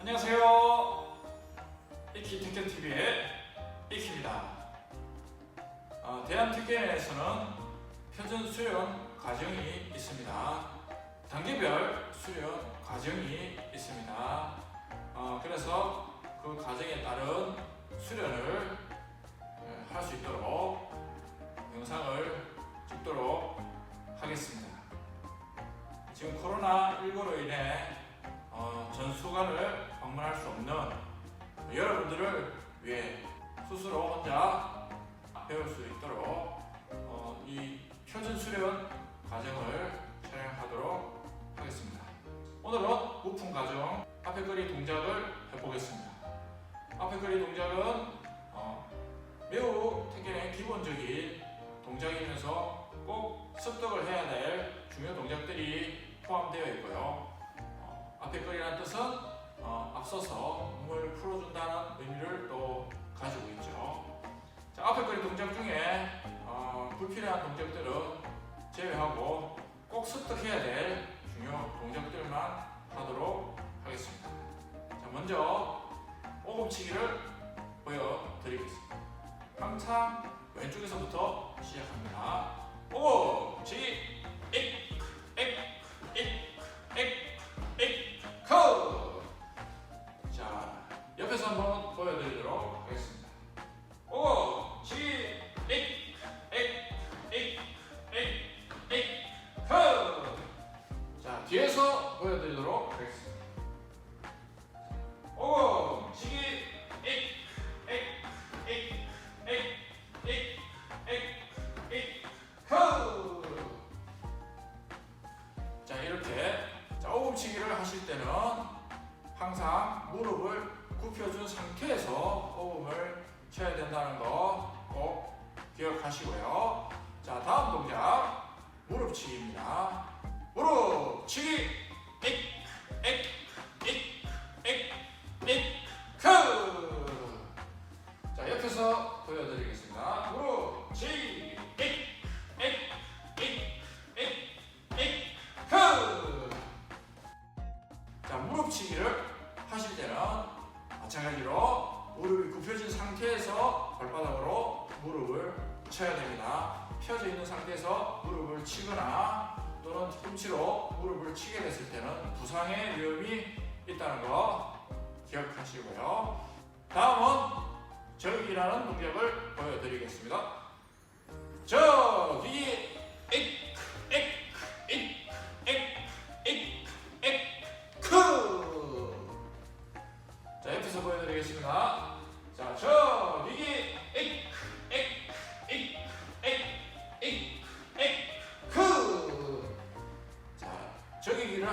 안녕하세요. 이키 택견TV의 이키입니다. 어, 대한특견에서는 표준 수련 과정이 있습니다. 단계별 수련 과정이 있습니다. 어, 그래서 그 과정에 따른 수련을 할 수 있도록 영상을 찍도록 하겠습니다. 지금 코로나19로 인해 어, 전 수관을 방문할 수 없는 여러분들을 위해 스스로 혼자 배울 수 있도록 어, 이 표준 수련 과정을 촬영하도록 하겠습니다. 오늘은 부품 과정 그리 동작을 해보겠습니다. 앞에 그리 동작은 어, 매우 특별히 기본적인 동작이면서 꼭 습득을 해야 될 중요 동작들이 포함되어 있고요. 어, 앞에 거리라는 뜻은 어, 앞서서 몸을 풀어준다는 의미를 또 가지고 있죠. 자, 앞에 거리 동작 중에 어, 불필요한 동작들은 제외하고 꼭 습득해야 될 항상 왼쪽에서부터 시작합니다. 오, 지, 익, 기억하시고요. 자 다음 동작 무릎치기입니다. 무릎치기 익, 익, 펴져 있는 상태에서 무릎을 치거나 또는 뒤꿈치로 무릎을 치게 됐을 때는 부상의 위험이 있다는 거 기억하시고요. 다음은 저기라는 동작을 보여드리겠습니다. 저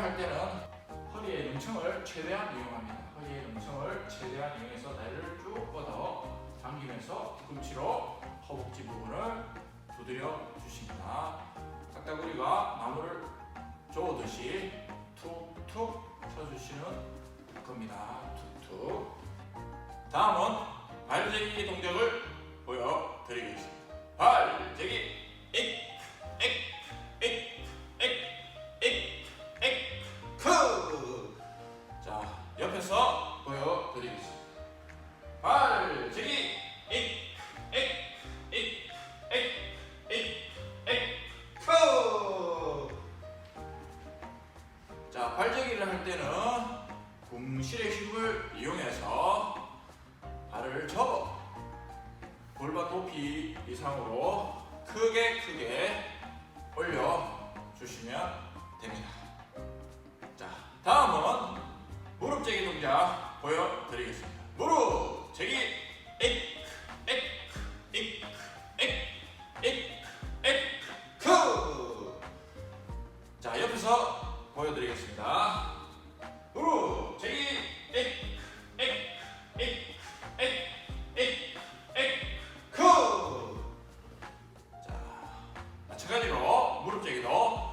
할 때는 허리의 능청을 최대한 이용합니다. 허리의 능청을 최대한 이용해서 다리를 쭉 뻗어 당기면서 뒤꿈치로 허벅지 부분을 두드려 주십니다. 딱따구리가 나무를 조듯이 툭툭 쳐주시는 겁니다. 툭툭. 다음은 발재기 동작을 보여드리겠습니다. 발재기 할 때는 궁실의 힘을 이용해서 발을 접어 골반 높이 이상으로 크게 크게 올려 주시면 됩니다. 자, 다음은 무릎 재기 동작 보여드리겠습니다. 무릎 재기, 익, 익, 익, 익, 익, 익, 크. 자, 옆에서 보여드리겠습니다. 무릎 재기, 익, 익, 익, 익, 익, 익, 크. 자, 마찬가지로 무릎 재기도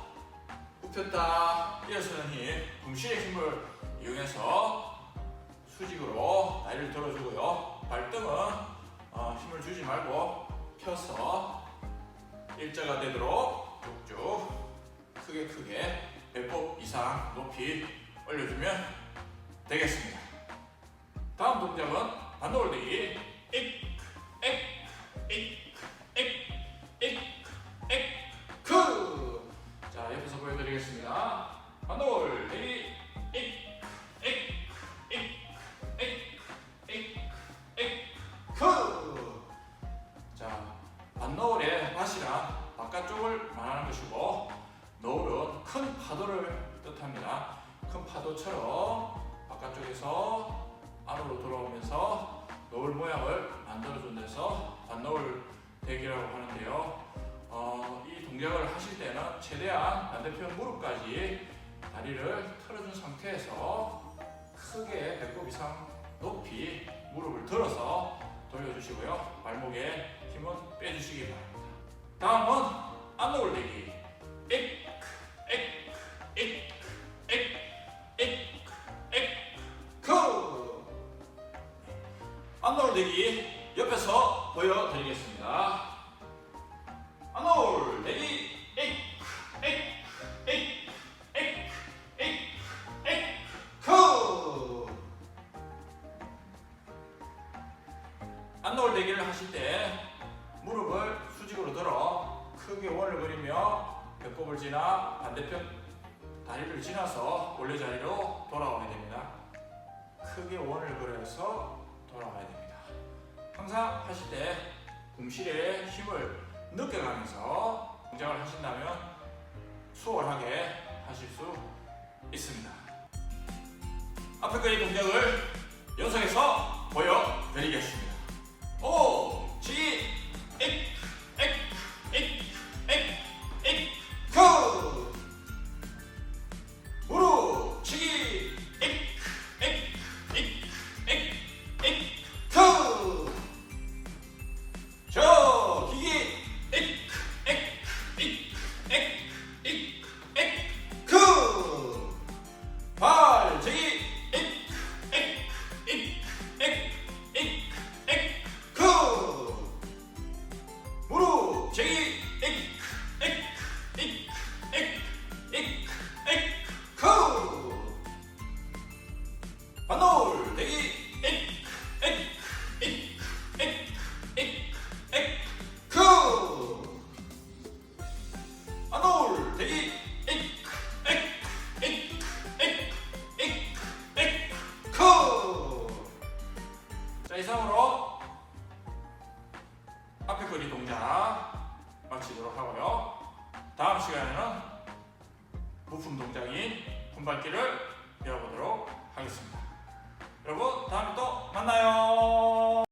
굽혔다 일어서는 힘, 궁실의 힘을 이용해서 수직으로 다리를 들어주고요. 발 말고 펴서 일자가 되도록 쭉쭉 크게 크게 배꼽 이상 높이 올려주면 되겠습니다. 다음 동작은 반도올리기 익, 액, 큰 파도처럼 바깥쪽에서 안으로 돌아오면서 노을 모양을 만들어준 데서 반노을 대기라고 하는데요. 어, 이 동작을 하실 때는 최대한 반대편 무릎까지 다리를 틀어준 상태에서 크게 배꼽 이상 높이 무릎을 들어서 돌려주시고요. 발목에 힘은 빼주시기 바랍니다. 다음은 안올리기. 안올리기 옆에서 보여드리겠습니다. 안올리기. 엑, 엑, 엑, 엑, 엑, 엑, 크. 안노을 대기를 하실 때 무릎을 수직으로 들어 크게 원을 그리며 배꼽을 지나 반대편 다리를 지나서 원래 자리로 돌아와야 됩니다. 크게 원을 그려서 돌아와야 됩니다. 항상 하실 때 궁실에 힘을 느껴가면서 동작을 하신다면 수월하게 하실 수 있습니다. 앞에 거의 동작을 연속해서 보여드리겠습니다. 이상으로 앞에 거리 동작 마치도록 하고요. 다음 시간에는 부품 동작인 분발기를 배워보도록 하겠습니다. 여러분 다음에 또 만나요.